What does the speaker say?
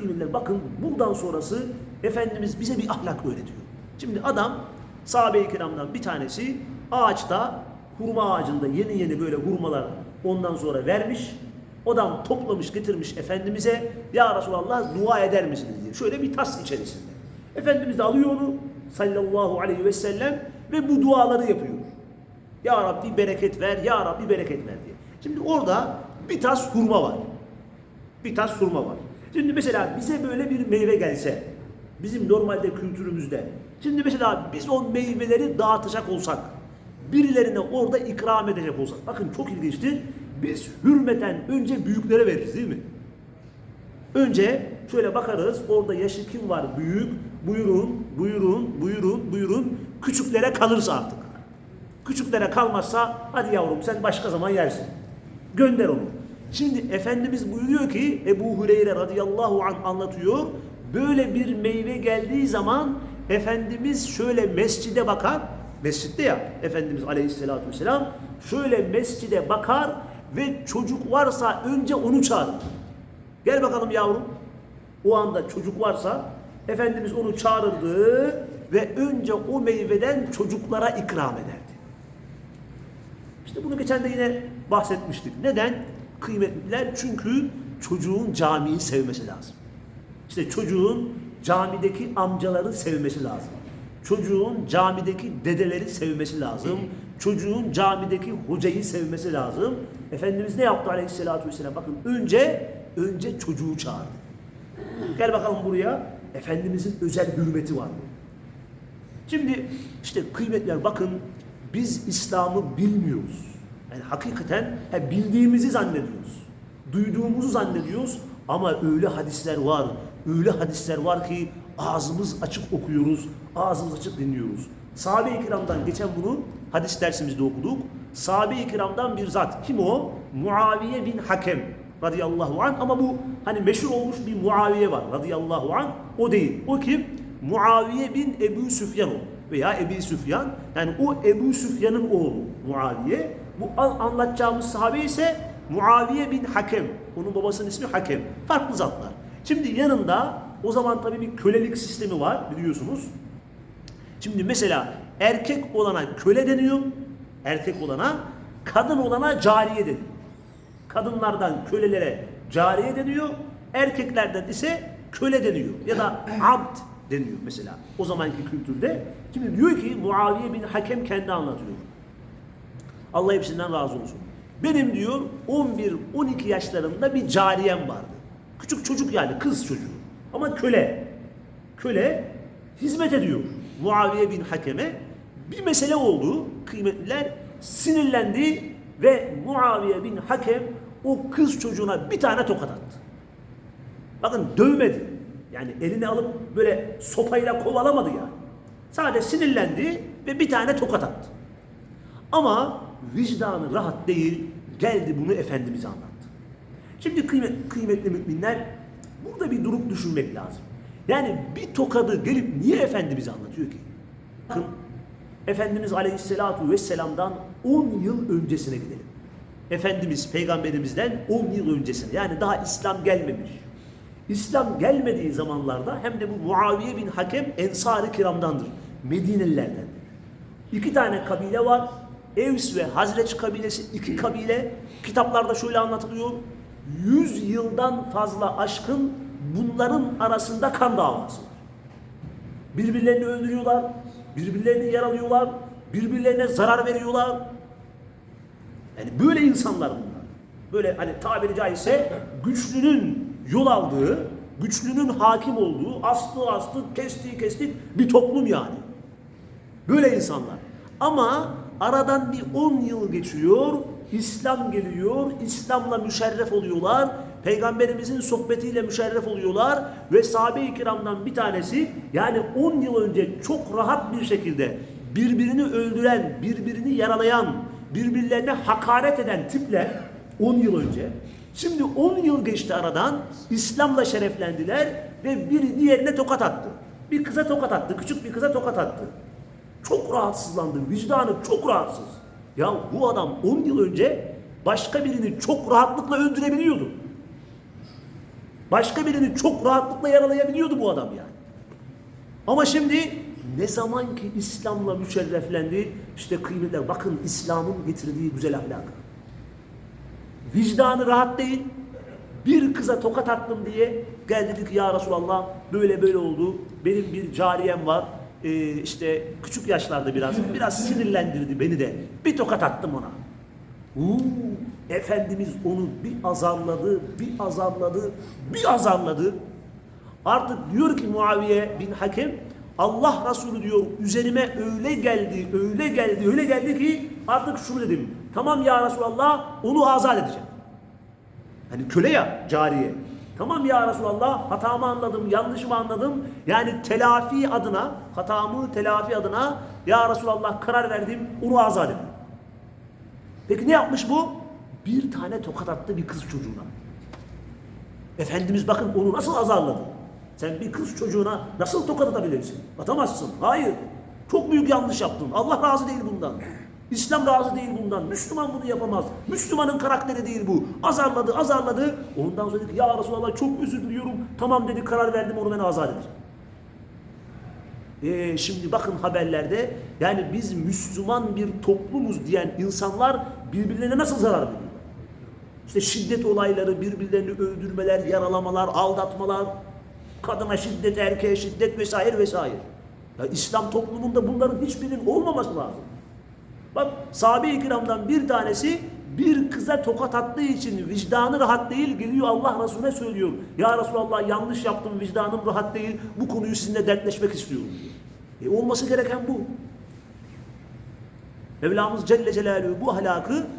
kıymetler bakın buradan sonrası Efendimiz bize bir ahlak öğretiyor. Şimdi adam sahabe-i kiramdan bir tanesi ağaçta hurma ağacında yeni yeni böyle hurmalar ondan sonra vermiş. Adam toplamış getirmiş Efendimiz'e ya Resulallah dua eder misiniz diye. Şöyle bir tas içerisinde. Efendimiz de alıyor onu sallallahu aleyhi ve sellem ve bu duaları yapıyor. Ya Rabbi bereket ver, Ya Rabbi bereket ver diye. Şimdi orada bir tas hurma var. Bir tas hurma var. Şimdi mesela bize böyle bir meyve gelse, bizim normalde kültürümüzde, şimdi mesela biz o meyveleri dağıtacak olsak, birilerine orada ikram edecek olsak, bakın çok ilginçtir, biz hürmeten önce büyüklere veririz değil mi? Önce şöyle bakarız, orada yaşı kim var büyük, buyurun, buyurun, buyurun, buyurun, küçüklere kalırsa artık. Küçüklere kalmazsa hadi yavrum sen başka zaman yersin. Gönder onu. Şimdi Efendimiz buyuruyor ki Ebu Hureyre radıyallahu anh anlatıyor. Böyle bir meyve geldiği zaman Efendimiz şöyle mescide bakar. Mescitte ya Efendimiz aleyhissalatü vesselam şöyle mescide bakar ve çocuk varsa önce onu çağırır. Gel bakalım yavrum. O anda çocuk varsa Efendimiz onu çağırırdı ve önce o meyveden çocuklara ikram ederdi. İşte bunu geçen de yine bahsetmiştik. Neden? Kıymetliler çünkü çocuğun camiyi sevmesi lazım. İşte çocuğun camideki amcaları sevmesi lazım. Çocuğun camideki dedeleri sevmesi lazım. Çocuğun camideki hocayı sevmesi lazım. Efendimiz ne yaptı aleyhissalatü vesselam? Bakın önce önce çocuğu çağırdı. Gel bakalım buraya. Efendimizin özel hürmeti var. Şimdi işte kıymetler bakın biz İslam'ı bilmiyoruz. Yani hakikaten bildiğimizi zannediyoruz. Duyduğumuzu zannediyoruz ama öyle hadisler var. Öyle hadisler var ki ağzımız açık okuyoruz, ağzımız açık dinliyoruz. Sahabe-i kiramdan geçen bunu hadis dersimizde okuduk. Sahabe-i kiramdan bir zat. Kim o? Muaviye bin Hakem radıyallahu anh ama bu hani meşhur olmuş bir Muaviye var radıyallahu anh. O değil. O kim? Muaviye bin Ebu Süfyan o veya Ebu Süfyan. Yani o Ebu Süfyan'ın oğlu Muaviye. Bu an- anlatacağımız sahabe ise Muaviye bin Hakem. Onun babasının ismi Hakem. Farklı zatlar. Şimdi yanında o zaman tabii bir kölelik sistemi var biliyorsunuz. Şimdi mesela erkek olana köle deniyor. Erkek olana, kadın olana cariye deniyor. Kadınlardan kölelere cariye deniyor. Erkeklerden ise köle deniyor. Ya da abd deniyor mesela. O zamanki kültürde. Şimdi diyor ki Muaviye bin Hakem kendi anlatıyor. Allah hepsinden razı olsun. Benim diyor 11-12 yaşlarında bir cariyem vardı. Küçük çocuk yani kız çocuğu. Ama köle. Köle hizmet ediyor. Muaviye bin Hakem'e bir mesele oldu. Kıymetliler sinirlendi ve Muaviye bin Hakem o kız çocuğuna bir tane tokat attı. Bakın dövmedi. Yani elini alıp böyle sopayla kovalamadı yani. Sadece sinirlendi ve bir tane tokat attı. Ama vicdanı rahat değil, geldi bunu Efendimiz'e anlattı. Şimdi kıymet, kıymetli müminler, burada bir durup düşünmek lazım. Yani bir tokadı gelip niye Efendimiz'e anlatıyor ki? Bakın, Efendimiz Aleyhisselatu Vesselam'dan 10 yıl öncesine gidelim. Efendimiz Peygamberimizden 10 yıl öncesine, yani daha İslam gelmemiş. İslam gelmediği zamanlarda hem de bu Muaviye bin Hakem Ensar-ı Kiram'dandır. Medinelilerdendir. İki tane kabile var. Evs ve Hazreç kabilesi iki kabile. Kitaplarda şöyle anlatılıyor. Yüz yıldan fazla aşkın bunların arasında kan davası var. Birbirlerini öldürüyorlar, birbirlerini yaralıyorlar, birbirlerine zarar veriyorlar. Yani böyle insanlar bunlar. Böyle hani tabiri caizse güçlünün yol aldığı, güçlünün hakim olduğu, aslı aslı, kestiği kestik bir toplum yani. Böyle insanlar. Ama aradan bir 10 yıl geçiyor, İslam geliyor, İslam'la müşerref oluyorlar, Peygamberimizin sohbetiyle müşerref oluyorlar ve sahabe-i kiramdan bir tanesi yani 10 yıl önce çok rahat bir şekilde birbirini öldüren, birbirini yaralayan, birbirlerine hakaret eden tipler 10 yıl önce Şimdi 10 yıl geçti aradan İslam'la şereflendiler ve biri diğerine tokat attı. Bir kıza tokat attı, küçük bir kıza tokat attı. Çok rahatsızlandı, vicdanı çok rahatsız. Ya bu adam 10 yıl önce başka birini çok rahatlıkla öldürebiliyordu. Başka birini çok rahatlıkla yaralayabiliyordu bu adam yani. Ama şimdi ne zaman ki İslam'la müşerreflendi, işte kıymetler, bakın İslam'ın getirdiği güzel ahlak. Vicdanı rahat değil, bir kıza tokat attım diye gel dedi ki ya Resulallah böyle böyle oldu. Benim bir cariyem var. Ee, işte küçük yaşlarda biraz biraz sinirlendirdi beni de. Bir tokat attım ona. Uuu, Efendimiz onu bir azarladı, bir azarladı, bir azarladı. Artık diyor ki Muaviye bin Hakem Allah Resulü diyor üzerime öyle geldi, öyle geldi, öyle geldi ki artık şunu dedim. Tamam ya Resulallah onu azat edeceğim. Hani köle ya cariye. Tamam ya Resulallah hatamı anladım, yanlışımı anladım. Yani telafi adına, hatamı telafi adına ya Resulallah karar verdim, onu azat edin. Peki ne yapmış bu? Bir tane tokat attı bir kız çocuğuna. Efendimiz bakın onu nasıl azarladı. Sen bir kız çocuğuna nasıl tokat atabilirsin? Atamazsın. Hayır. Çok büyük yanlış yaptın. Allah razı değil bundan. İslam razı değil bundan. Müslüman bunu yapamaz. Müslümanın karakteri değil bu. Azarladı, azarladı. Ondan sonra dedi ki ya Resulallah çok özür diliyorum. Tamam dedi karar verdim onu ben azat edeceğim. Ee, şimdi bakın haberlerde yani biz Müslüman bir toplumuz diyen insanlar birbirlerine nasıl zarar veriyorlar? İşte şiddet olayları, birbirlerini öldürmeler, yaralamalar, aldatmalar, kadına şiddet, erkeğe şiddet vesaire vesaire. Ya İslam toplumunda bunların hiçbirinin olmaması lazım. Bak sahabe-i kiramdan bir tanesi bir kıza tokat attığı için vicdanı rahat değil geliyor Allah Resulüne söylüyor. Ya Resulallah yanlış yaptım vicdanım rahat değil bu konuyu sizinle dertleşmek istiyorum diyor. E olması gereken bu. Mevlamız Celle Celaluhu bu ahlakı